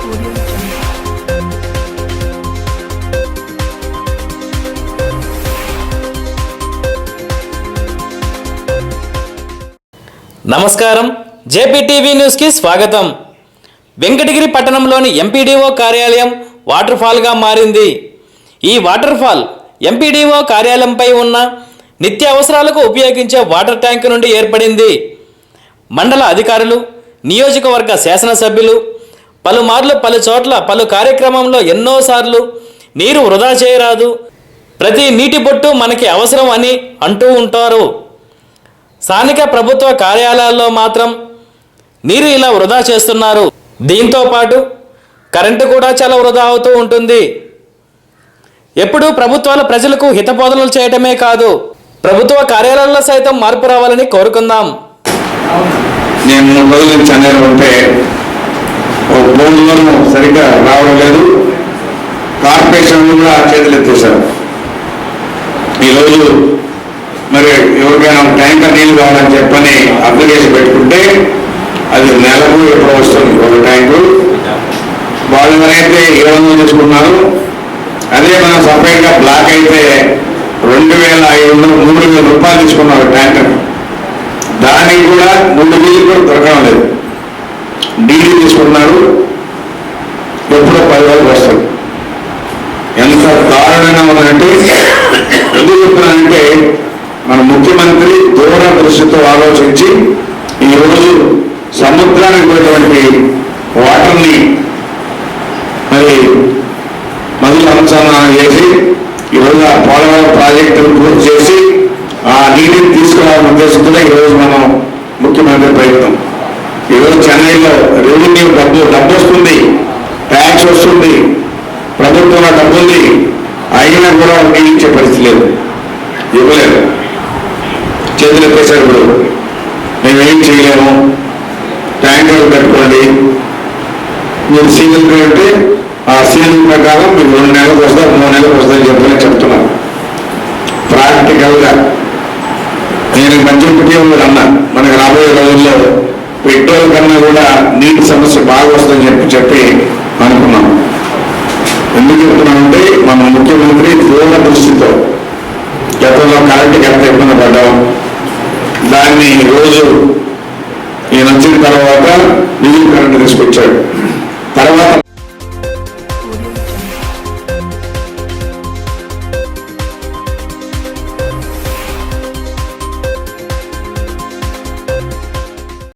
Audio Jungle. నమస్కారం. JP TV న్యూస్కి స్వాగతం. వెంకటగిరి పట్టణంలోని ఎంపీడీఓ కార్యాలయం వాటర్ ఫాల్గా మారింది. ఈ వాటర్ ఫాల్ ఎంపీడీఓ కార్యాలయంపై ఉన్న నిత్య అవసరాలకు ఉపయోగించే వాటర్ ట్యాంక్ నుండి ఏర్పడింది. మండల అధికారులు నియోజకవర్గ శాసనసభ్యులు పలుమార్లు పలు చోట్ల పలు కార్యక్రమంలో ఎన్నోసార్లు నీరు వృధా చేయరాదు. ప్రతి నీటి బొట్టు మనకి అవసరం అని అంటూ ఉంటారు. స్థానిక ప్రభుత్వ కార్యాలయాల్లో మాత్రం నీరు ఇలా వృధా చేస్తున్నారు. దీంతో పాటు కరెంటు కూడా చాలా వృధా అవుతూ ఉంటుంది. ఎప్పుడూ ప్రభుత్వాలు ప్రజలకు హితబోధనలు చేయటమే కాదు ప్రభుత్వ కార్యాలయాల్లో సైతం మార్పు రావాలని కోరుకుందాం. నేను మూడు రోజుల నుంచి ఒక మూడు సరిగ్గా రావడం లేదు. కార్పొరేషన్ కూడా చేతులు ఎత్తేశారు. ఈరోజు మరి ఎవరికైనా ఒక ట్యాంకర్ నీళ్ళు కావాలని చెప్పని అప్లికేషన్ పెట్టుకుంటే అది నెలకు ఎప్పుడు వస్తుంది ఒక ట్యాంకు. వాళ్ళు ఎవరైతే ఇరవై వందలు తీసుకున్నారు అదే మనం సపరేట్గా బ్లాక్ అయితే రెండు వేల ఐదు వందలు మూడు వేల రూపాయలు తీసుకున్నారు ట్యాంకర్. దానికి కూడా మూడు వేలు కూడా దొరకడం లేదు. డీడీ తీసుకున్నారు ఎప్పుడో పది వరకు వస్తుంది ఎంత దారుణంగా ఉందంటే ఎందుకు చెప్తున్నానంటే మన ముఖ్యమంత్రి దూర దృష్టితో ఆలోచించి ఈరోజు సముద్రానికి పోయేటువంటి వాటర్ని మరి మొదలు అనుసంధానం చేసి ఈరోజు ఆ పోలవరం ప్రాజెక్టును పూర్తి చేసి ఆ నీటిని తీసుకురావాలని ఉద్దేశంతో ఈరోజు మనం ముఖ్యమంత్రి ప్రయత్నం. ఈరోజు రెవెన్యూ డబ్బు డబ్బు వస్తుంది ట్యాక్స్ వస్తుంది ప్రభుత్వంలో డబ్బు ఉంది అయినా కూడా ఉపయోగించే పరిస్థితి లేదు. ఇవ్వలేదు. చేతులు ఎత్తేసారు ఇప్పుడు. మేమేం చేయలేము. ట్యాంకర్లు కట్టుకోండి. మీరు సీజన్ అంటే ఆ సీజన్ ప్రకారం మీకు రెండు నెలలకు వస్తా మూడు నెలలకు వస్తుందని చెప్పని చెప్తున్నాను ప్రాక్టికల్గా నేను మంచి ఉపయోగం అన్నా. మనకు రాబోయే రోజుల్లో పెట్రోల్ కన్నా కూడా నీటి సమస్య బాగా వస్తుందని చెప్పి చెప్పి అనుకున్నాం. ఎందుకు చెప్తున్నామంటే మన ముఖ్యమంత్రి దూర దృష్టితో గతంలో కరెంటుకి ఎంత ఇబ్బంది పడ్డాం. దాన్ని రోజు ఈయన వచ్చిన తర్వాత నిధులు కరెంట్ తీసుకొచ్చాడు.